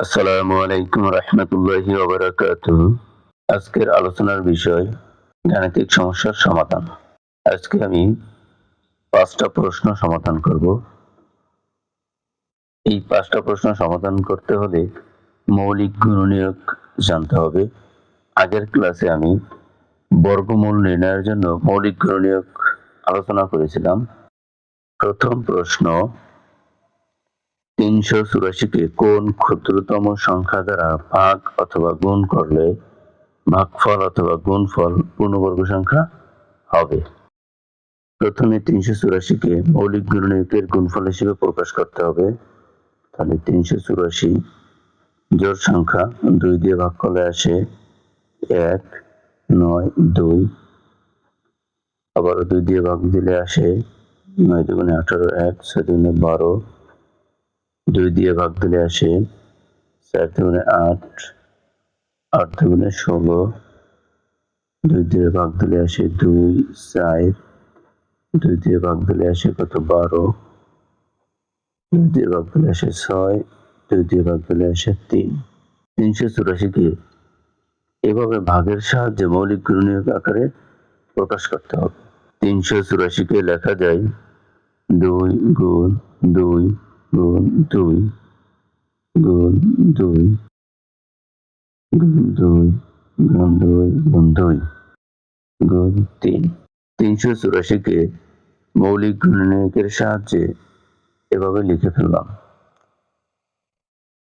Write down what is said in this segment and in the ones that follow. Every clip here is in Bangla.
আসসালামু আলাইকুম রহমতুল্লাহি আজকের আলোচনার বিষয়, গাণিতিক সমস্যার সমাধান। আজকে আমি পাঁচটা প্রশ্ন সমাধান করব। এই পাঁচটা প্রশ্ন সমাধান করতে হলে মৌলিক গুণনীয়ক জানতে হবে। আগের ক্লাসে আমি বর্গমূল নির্ণয়ের জন্য মৌলিক গুণনীয়ক আলোচনা করেছিলাম। প্রথম প্রশ্ন তিনশো চুরাশিকে কোন ক্ষুদ্রতম সংখ্যা দ্বারা ভাগ অথবা গুণ করলে ভাগফল অথবা গুণফল পূর্ণবর্গ সংখ্যা হবে? প্রথমে তিনশো চুরাশিকে মৌলিক গুণনীয়কের গুণফল হিসেবে প্রকাশ করতে হবে। তাহলে তিনশো চুরাশি জোর সংখ্যা দুই দিয়ে ভাগ করলে আসে এক, নয়, দুই। আবারও দুই দিয়ে ভাগ দিলে আসে নয় দুগুণে আঠারো, এক, ছয় দুগুণে বারো। দুই দিয়ে ভাগ দিলে আসে চার দুগুণে আট আট দুগুণে ষোলো। দুই দিয়ে ভাগ দিলে আসে দুই, চার। দুই দিয়ে ভাগ দিলে আসে কত? বারো। দুই দিয়ে ভাগ দিলে আসে ছয়। দুই দিয়ে ভাগ দিলে আসে তিন। তিনশো চুরাশি চুরাশিকে এভাবে ভাগের সাহায্যে মৌলিক গুণনীয়ক আকারে প্রকাশ করতে হবে। তিনশো চুরাশিকে লেখা যায়? দুই গুণ দুই গুণ দুই গুণ দুই গুণ দুই গুণ দুই গুণ দুই, গুণ তিন। তিনশো চুরাশিকে মৌলিক গুণনীয়কের সাহায্যে এভাবে লিখে ফেললাম।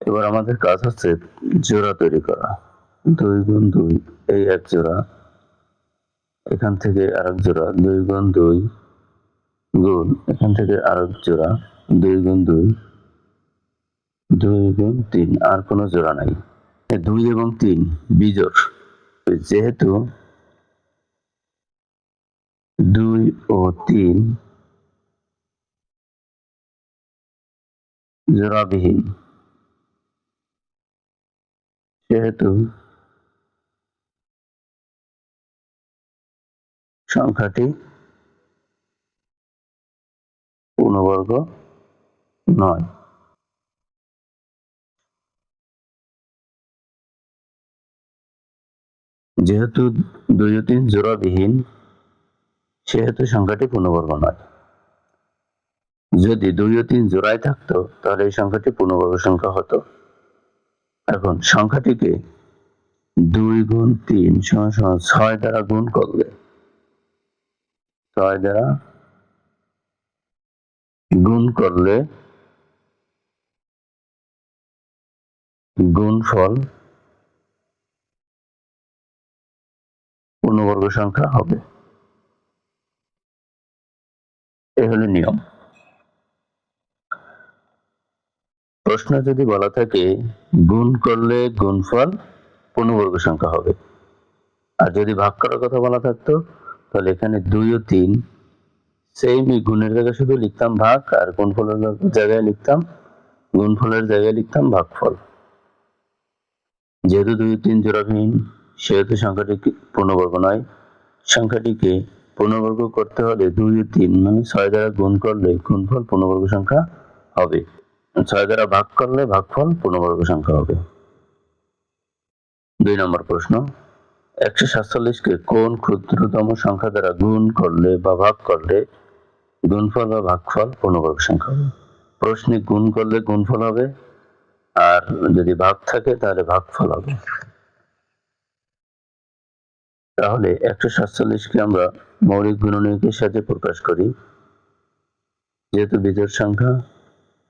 এবার আমাদের কাজ হচ্ছে জোড়া তৈরি করা। দুই গুণ দুই, এই এক জোড়া। এখান থেকে আরেক জোড়া। দুই গুণ দুই, গুণ এখান থেকে আরেক জোড়া। দুই গুণ দুই দুই গুণ তিন, আর কোনো জোড়া নাই। দুই এবং তিন, বিজোড়। যেহেতু দুই ও তিন জোড়াবিহীন, সেহেতু সংখ্যাটি পূর্ণবর্গ নয়। যেহেতু দুই ও তিন জোড়াবিহীন সেহেতু সংখ্যাটি পূর্ণবর্গ নয়। যদি দুই ও তিন জোড়ায় থাকতো, তাহলে এই সংখ্যাটি পূর্ণবর্গ সংখ্যা হতো। এখন সংখ্যাটিকে দুই গুণ তিন সমান ছয় দ্বারা গুণ করলে, ছয় দ্বারা গুণ করলে গুণফল পূর্ণবর্গ সংখ্যা হবে। এ হলো নিয়ম। প্রশ্ন যদি বলা থাকে, গুণ করলে গুণফল পূর্ণবর্গ সংখ্যা হবে। আর যদি ভাগ করার কথা বলা থাকতো, তাহলে এখানে দুই ও তিন সেম গুণের জায়গায় শুধু লিখতাম ভাগ, আর গুণফলের জায়গায় লিখতাম, গুণফলের জায়গায় লিখতাম ভাগফল। যেহেতু দুই তিন জোড়াবিহীন, সেহেতু সংখ্যাটি পূর্ণবর্গ নয়। সংখ্যাটিকে পূর্ণবর্গ করতে হলে দুই ও তিন মানে ছয় দ্বারা গুণ করলে গুণফল পূর্ণবর্গ সংখ্যা হবে। ছয় দ্বারা ভাগ করলে ভাগফল পূর্ণবর্গ সংখ্যা হবে। দুই নম্বর প্রশ্ন, একশো সাতচল্লিশকে কোন ক্ষুদ্রতম সংখ্যা দ্বারা গুণ করলে বা ভাগ করলে গুণফল বা ভাগফল পূর্ণবর্গ সংখ্যা হবে? প্রশ্নে গুণ করলে গুণফল হবে আর যদি ভাগ থাকে, তাহলে ভাগফল হবে। তাহলে একশো সাতচল্লিশকে আমরা মৌলিক গুণনীয়কের সাথে প্রকাশ করি। যেহেতু বিজোড় সংখ্যা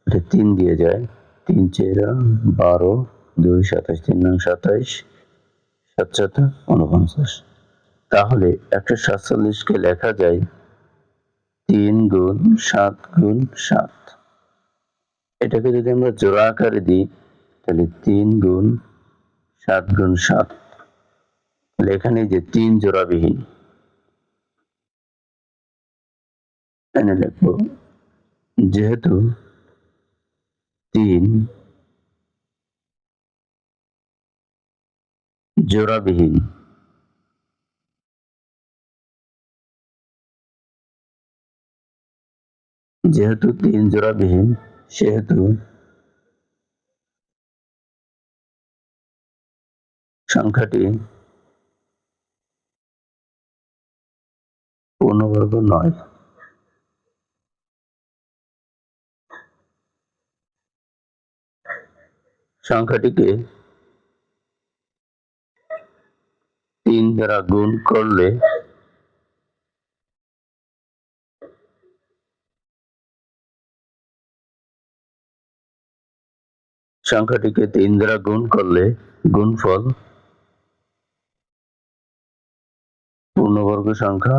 এটা তিন দিয়ে যায়। তিন চেরা বারো, দুই সাতাশ, তিন নং সাতাইশ, সাত সাত উনপঞ্চাশ তাহলে একশো সাতচল্লিশকে লেখা যায় তিন গুণ সাত গুণ সাত। এটাকে যদি আমরা জোড়া আকারে দিই তাহলে তিন গুণ সাত গুণ সাত। এখানে যে তিন জোড়াবিহীন এনে লিখব যেহেতু তিন জোড়াবিহীন, যেহেতু তিন জোড়াবিহীন, সেহেতু সংখ্যাটি পূর্ণবর্গ নয়। সংখ্যাটিকে তিন দ্বারা গুণ করলে সংখ্যাটিকে তিন দ্বারা গুণ করলে গুণফল পূর্ণবর্গ সংখ্যা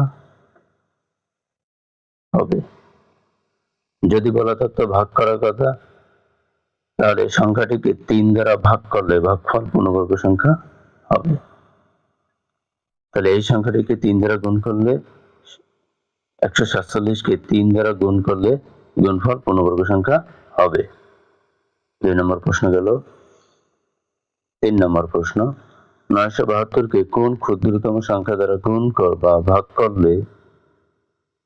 হবে। যদি বলা থাকতো ভাগ করার কথা, তাহলে সংখ্যাটিকে তিন দ্বারা ভাগ করলে ভাগফল পূর্ণবর্গ সংখ্যা হবে। তাহলে এই সংখ্যাটিকে তিন দ্বারা গুণ করলে একশো সাতচল্লিশকে তিন দ্বারা গুণ করলে গুণফল পূর্ণবর্গ সংখ্যা হবে। দুই নম্বর প্রশ্ন গেল। তিন নম্বর প্রশ্ন নয়শো বাহাত্তরকে কোন ক্ষুদ্রতম সংখ্যা দ্বারা গুণ কর বা ভাগ করলে?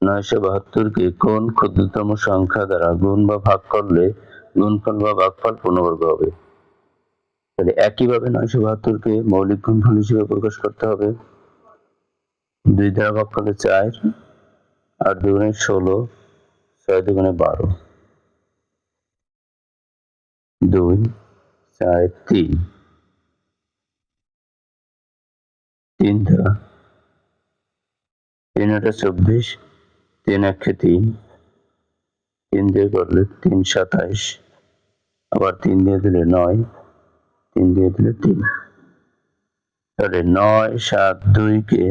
নয়শো বাহাত্তরকে কোন ক্ষুদ্রতম সংখ্যা দ্বারা গুণ বা ভাগ করলে গুণফল বা ভাগফল পূর্ণবর্গ হবে? তাহলে একইভাবে নয়শো বাহাত্তরকে মৌলিক গুণফল হিসেবে প্রকাশ করতে হবে। দুই দ্বারা ভাগ করলে চার আট দুগুণে ষোলো, ছয় দুগুণে বারো। দুই, চার, তিন। তিন দ্বারা তিন আটা চব্বিশ, তিন একে তিন। তিন দিয়ে করলে তিন সাতাইশ। আবার তিন দিয়ে দিলে নয়। তিন দিয়ে দিলে তিন। তাহলে নয়, সাত, দুইকে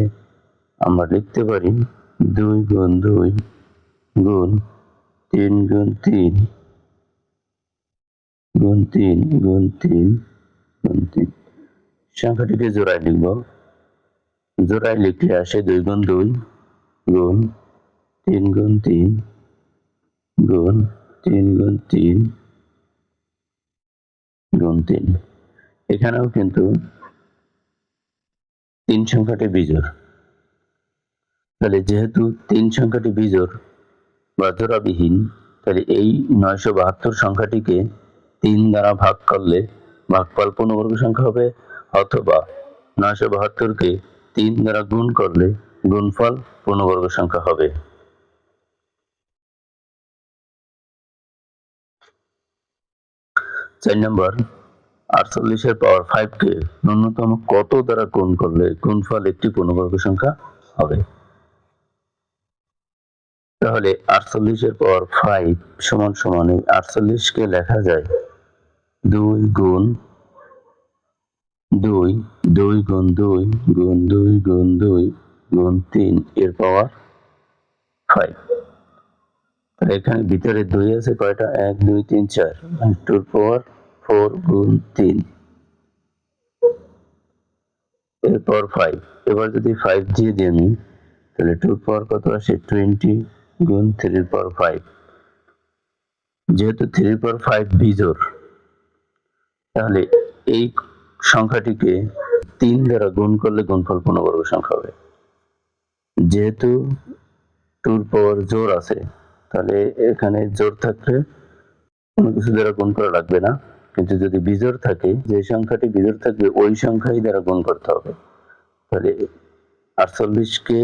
আমরা লিখতে পারি দুই গুণ দুই গুণ তিন গুণ তিন গুণ তিন গুণ তিন গুণ তিন। সংখ্যাটিকে জোড়ায় লিখব। জোড়ায় লিখলে আসে দুই গুণ দুই গুণ তিন গুণ তিন গুণ তিন গুণ তিন গুণ তিন। এখানেও কিন্তু তিন সংখ্যাটি বিজোড়। তাহলে যেহেতু তিন সংখ্যাটি বিজোড় বা জোড়াবিহীন, তাহলে এই নয়শো বাহাত্তর সংখ্যাটিকে তিন দ্বারা ভাগ করলে ভাগফল পূর্ণবর্গ সংখ্যা হবে, অথবা নয়শো বাহাত্তরকে তিন দ্বারা গুণ করলে গুণফল পূর্ণবর্গ সংখ্যা হবে। চার নম্বর, আটচল্লিশের পাওয়ার ফাইভ কে ন্যূনতম কত দ্বারা গুণ করলে গুণফল একটি পূর্ণবর্গ সংখ্যা হবে? তাহলে আটচল্লিশের পাওয়ার ফাইভ সমান সমান এই আটচল্লিশকে লেখা যায় দুই গুণ দুই দুই গুণ দুই গুণ দুই গুণ দুই গুণ তিন এর পাওয়ার ফাইভ এখানে ভিতরে দুই আছে, কয়টা? এক, দুই, তিন, চার। টুর পাওয়ার ফোর গুণ তিন। এরপর ফাইভ এবার যদি ফাইভ দিয়ে দিই আমি, তাহলে টুর পাওয়ার কত আসে? টোয়েন্টি গুণ থ্রির পাওয়ার ফাইভ যেহেতু থ্রির পাওয়ার ফাইভ বিজোর তাহলে এই সংখ্যাটিকে তিন দ্বারা গুণ করলে গুণফল পূর্ণবর্গ সংখ্যা হবে। যেহেতু টুর পাওয়ার জোর আছে, তাহলে এখানে জোর থাকলে কোনো কিছু দ্বারা গুণ করা লাগবে না। কিন্তু যদি বিজোর থাকে, যে সংখ্যাটি বিজোর থাকবে, ওই সংখ্যাই দ্বারা গুণ করতে হবে। তাহলে আটচল্লিশকে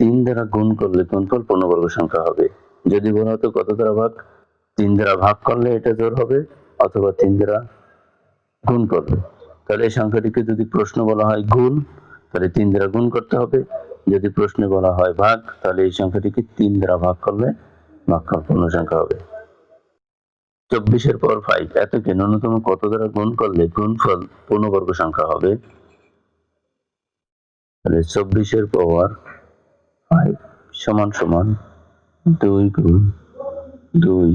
তিন দ্বারা গুণ করলে গুণফল পূর্ণবর্গ সংখ্যা হবে। যদি বলা হতো কত দ্বারা ভাগ? তিন দ্বারা ভাগ করলে এটা জোর হবে, অথবা তিন দ্বারা গুণ করলে তাহলে এই সংখ্যাটিকে যদি প্রশ্ন বলা হয় গুণ, তাহলে তিন দ্বারা গুণ করতে হবে। যদি প্রশ্নে বলা হয় ভাগ, তাহলে এই সংখ্যাটিকে তিন দ্বারা ভাগ করলে ভাগফল পূর্ণ সংখ্যা হবে। চব্বিশের পর ফাইভ এতকে ন্যূনতম কত দ্বারা গুণ করলে গুণফল পূর্ণবর্গ সংখ্যা হবে? তাহলে চব্বিশের পাওয়ার ফাইভ সমান সমান দুই গুণ দুই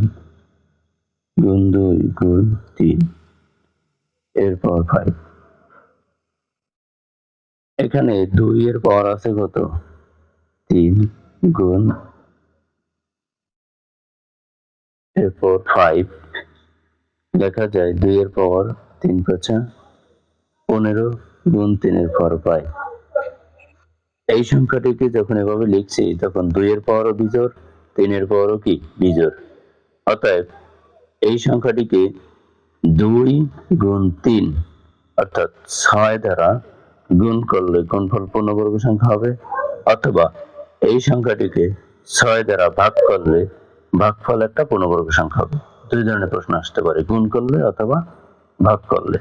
গুণ দুই গুণ, তিন। এর পাওয়ার ফাইভ এখানে দুই এর পাওয়ার আছে কত? তিন গুণ এরপর ফাইভ লেখা যায় দুই এর পাওয়ার তিন পাঁচা পনেরো গুণ তিনের পাওয়ার পাই এই সংখ্যাটিকে যখন এভাবে লিখছি, তখন দুই এর পাওয়ারও বিজোর তিনের পাওয়ারও কি? বিজোর অতএব এই সংখ্যাটিকে দুই গুণ তিন। অর্থাৎ ছয় দ্বারা গুণ করলে গুণফল পূর্ণবর্গ সংখ্যা হবে, অথবা এই সংখ্যাটিকে ছয় দ্বারা ভাগ করলে ভাগফল একটা পূর্ণবর্গ সংখ্যা হবে। দুই ধরনের প্রশ্ন আসতে পারে, গুণ করলে অথবা ভাগ করলে।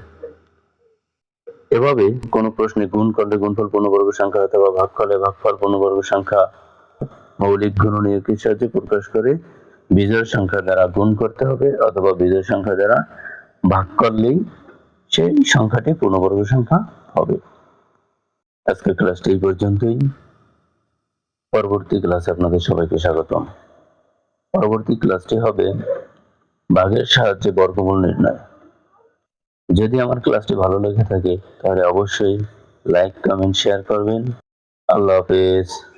এভাবে কোন প্রশ্নে গুণ করলে গুণফল পূর্ণবর্গ সংখ্যা অথবা ভাগ করলে ভাগফল পূর্ণবর্গ সংখ্যা, মৌলিক গুণনীয়কের সাহায্যে প্রকাশ করে বিজয় সংখ্যা দ্বারা গুণ করতে হবে, অথবা বিজয় সংখ্যা দ্বারা ভাগ করলেই সেই সংখ্যাটি পূর্ণবর্গ সংখ্যা হবে। আজকের ক্লাসটি এই পর্যন্তই। পরবর্তী ক্লাসে আপনাদের সবাইকে স্বাগতম। পরবর্তী ক্লাসটি হবে ভাগের সাহায্যে বর্গমূল নির্ণয়। যদি আমার ক্লাসটি ভালো লেগে থাকে, তাহলে অবশ্যই লাইক কমেন্ট শেয়ার করবেন। আল্লাহ হাফেজ।